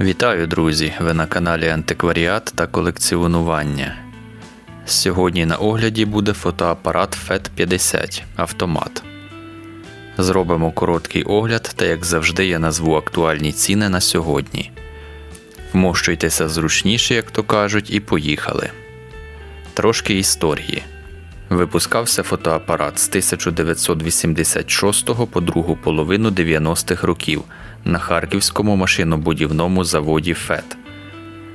Вітаю, друзі! Ви на каналі Антикваріат та колекціонування. Сьогодні на огляді буде фотоапарат FET 50 автомат. Зробимо короткий огляд та, як завжди, я назву актуальні ціни на сьогодні. Вмощуйтеся зручніше, як то кажуть, і поїхали. Трошки історії. Випускався фотоапарат з 1986 по другу половину 90-х років на харківському машинобудівному заводі ФЕТ.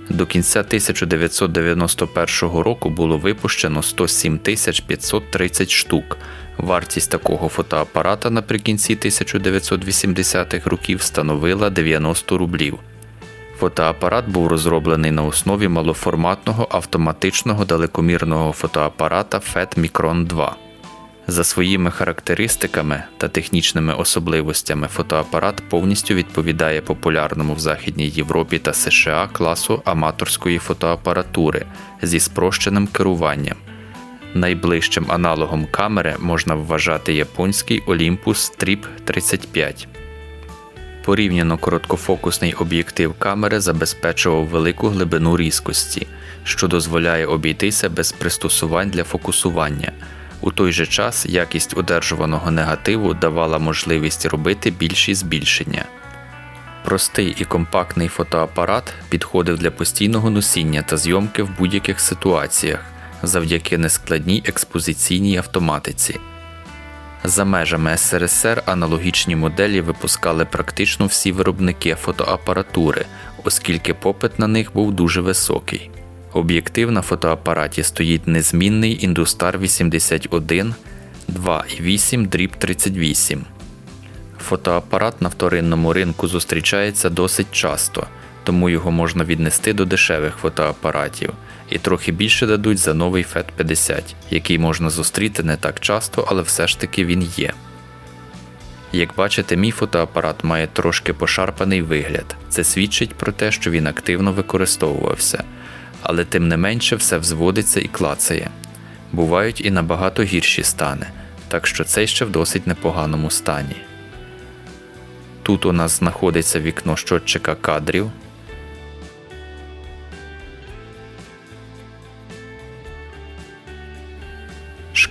До кінця 1991 року було випущено 107 530 штук. Вартість такого фотоапарата наприкінці 1980-х років становила 90 рублів. Фотоапарат був розроблений на основі малоформатного автоматичного далекомірного фотоапарата FET Micron 2. За своїми характеристиками та технічними особливостями фотоапарат повністю відповідає популярному в Західній Європі та США класу аматорської фотоапаратури зі спрощеним керуванням. Найближчим аналогом камери можна вважати японський Olympus Trip 35. Порівняно короткофокусний об'єктив камери забезпечував велику глибину різкості, що дозволяє обійтися без пристосувань для фокусування. У той же час якість одержуваного негативу давала можливість робити більші збільшення. Простий і компактний фотоапарат підходив для постійного носіння та зйомки в будь-яких ситуаціях завдяки нескладній експозиційній автоматиці. За межами СРСР аналогічні моделі випускали практично всі виробники фотоапаратури, оскільки попит на них був дуже високий. Об'єктив на фотоапараті стоїть незмінний Industar 81 2,8 дріб 38. Фотоапарат на вторинному ринку зустрічається досить часто, тому його можна віднести до дешевих фотоапаратів і трохи більше дадуть за новий FET 50, який можна зустріти не так часто, але все ж таки він є. Як бачите, мій фотоапарат має трошки пошарпаний вигляд. Це свідчить про те, що він активно використовувався, але тим не менше все взводиться і клацає. Бувають і набагато гірші стани, так що цей ще в досить непоганому стані. Тут у нас знаходиться вікно щотчика кадрів.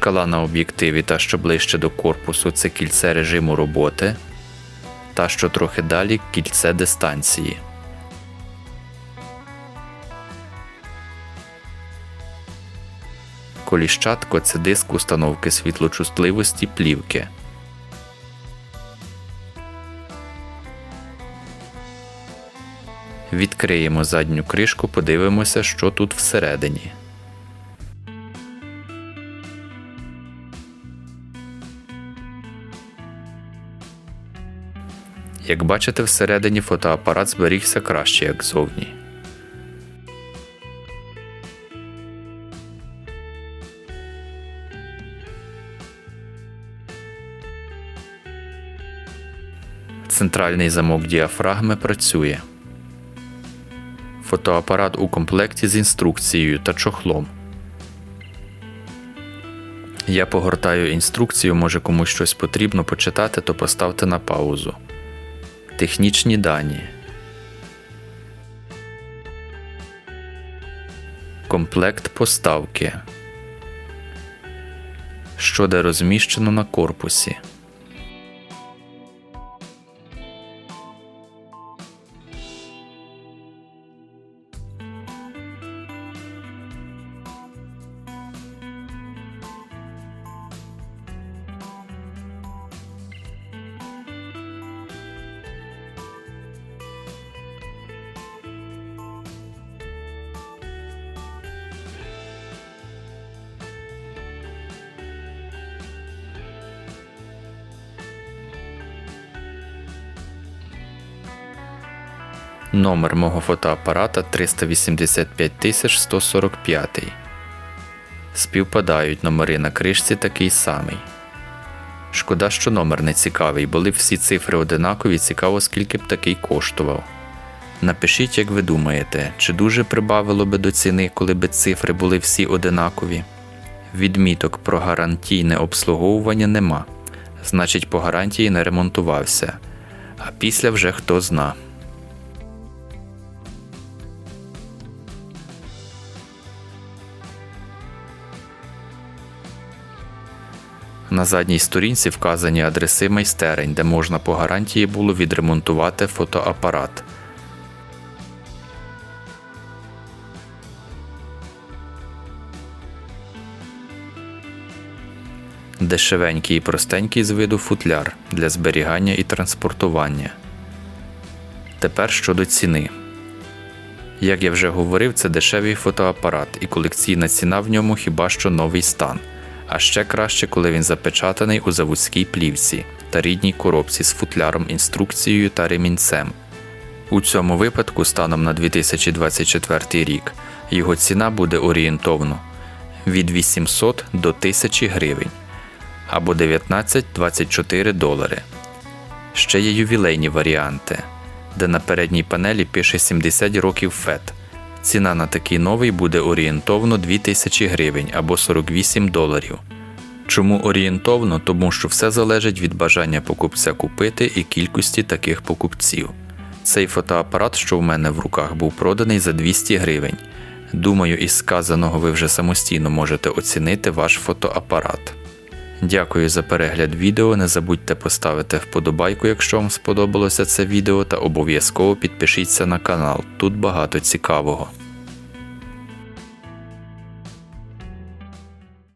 Шкала на об'єктиві та що ближче до корпусу це кільце режиму роботи, та що трохи далі кільце дистанції. Коліщатко це диск установки світлочутливості плівки. Відкриємо задню кришку, подивимося, що тут всередині. Як бачите, всередині фотоапарат зберігся краще, як зовні. Центральний замок діафрагми працює. Фотоапарат у комплекті з інструкцією та чохлом. Я погортаю інструкцію, може комусь щось потрібно почитати, то поставте на паузу. Технічні дані. Комплект поставки. Що де розміщено на корпусі. Номер мого фотоапарата 385 145. Співпадають номери на кришці такий самий. Шкода, що номер не цікавий, були всі цифри одинакові, цікаво, скільки б такий коштував. Напишіть, як ви думаєте, чи дуже прибавило би до ціни, коли б цифри були всі одинакові. Відміток про гарантійне обслуговування нема, значить, по гарантії не ремонтувався, а після вже хто зна. На задній сторінці вказані адреси майстерень, де можна по гарантії було відремонтувати фотоапарат. Дешевенький і простенький з виду футляр для зберігання і транспортування. Тепер щодо ціни. Як я вже говорив, це дешевий фотоапарат, і колекційна ціна в ньому хіба що новий стан. А ще краще, коли він запечатаний у заводській плівці та рідній коробці з футляром, інструкцією та ремінцем. У цьому випадку, станом на 2024 рік, його ціна буде орієнтовно від 800 до 1000 гривень або 19-24 долари. Ще є ювілейні варіанти, де на передній панелі пише 70 років FET. Ціна на такий новий буде орієнтовно 2000 гривень або 48 доларів. Чому орієнтовно? Тому що все залежить від бажання покупця купити і кількості таких покупців. Цей фотоапарат, що в мене в руках, був проданий за 200 гривень. Думаю, із сказаного ви вже самостійно можете оцінити ваш фотоапарат. Дякую за перегляд відео. Не забудьте поставити вподобайку, якщо вам сподобалося це відео, та обов'язково підпишіться на канал. Тут багато цікавого.